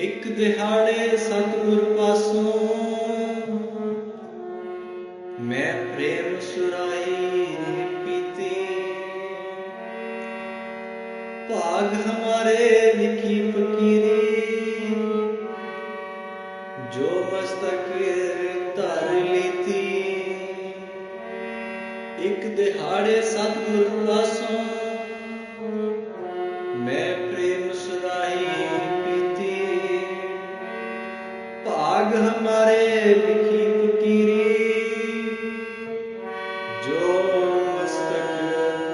ਇੱਕ ਦਿਹਾੜੇ ਸਤਿਗੁਰ ਪਾਸੋਂ ਮੈਂ ਪ੍ਰੇਮ ਸੁਰਾਈ ਪੀਤੀ ਭਾਗ ਹਮਾਰੇ ਲਿਖੀ ਫਕੀਰੀ ਜੋ ਮਸਤਕ ਧਰ ਲੀਤੀ ਇੱਕ ਦਿਹਾੜੇ ਸਤਿਗੁਰ ਪਾਸੋਂ राग हमारे लिखी फकीरी जो मस्तक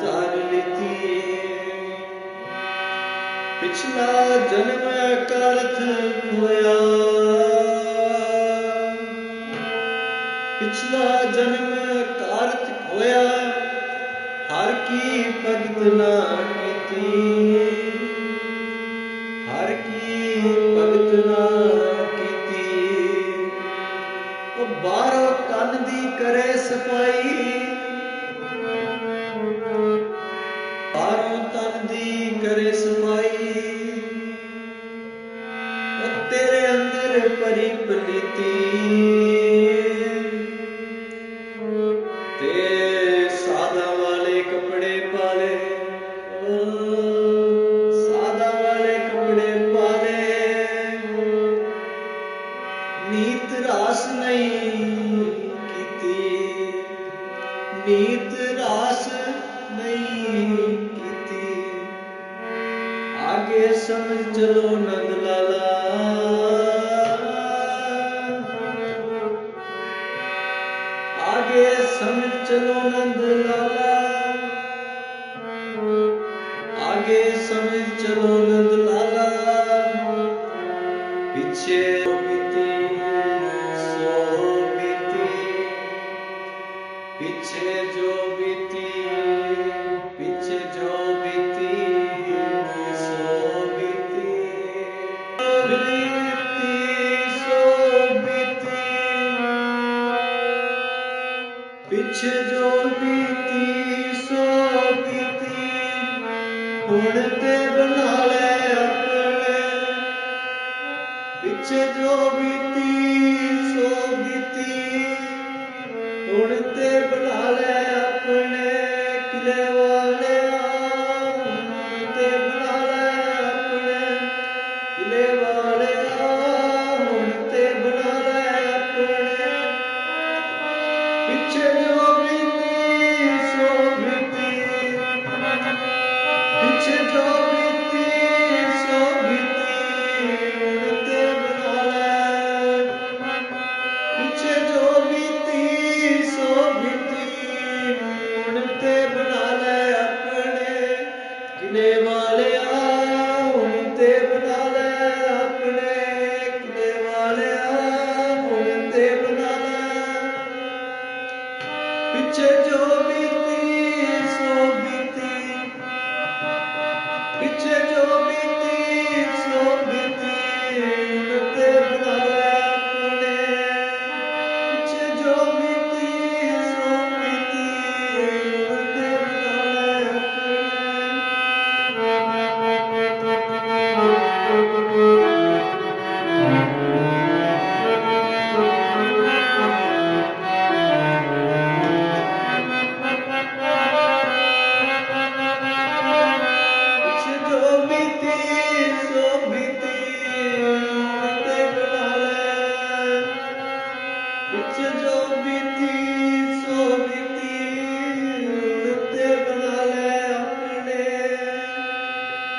तार लेती पिछला जन्म का खोया। पिछला जन्म का खोया। हर की भगत ना ਬਾਹਰੋਂ ਕੰਨ ਦੀ ਕਰੇ ਸਫ਼ਾਈ ਬਾਹਰੋਂ ਤਨ ਦੀ ਕਰੇ ਸਫ਼ਾਈ ਤੇਰੇ ਅੰਦਰ ਪਰੀ ਪਲੀਤੀ ਨੀਤ ਰਾਸ ਨਹੀਂ ਕੀਤੀ। ਆਗੇ ਸਮਝ ਚਲੋ ਨੰਦ ਲਾਲਾ। ਆਗੇ ਸਮਝ ਚਲੋ ਨੰਦ ਲਾਲਾ। ਆਗੇ ਸਮਝ ਚਲੋ ਨੰਦ पीछे जो बीती पीछे जो बीती सो बीती बीती, सो बीती पीछे जो बीती, सो बीती हुण ते बना ले अपने। पीछे जो बीती, सो बीती ਗੁਣ ਤੇ ਬੁਲਾ ਲੈ change your च जो विधि सो विधि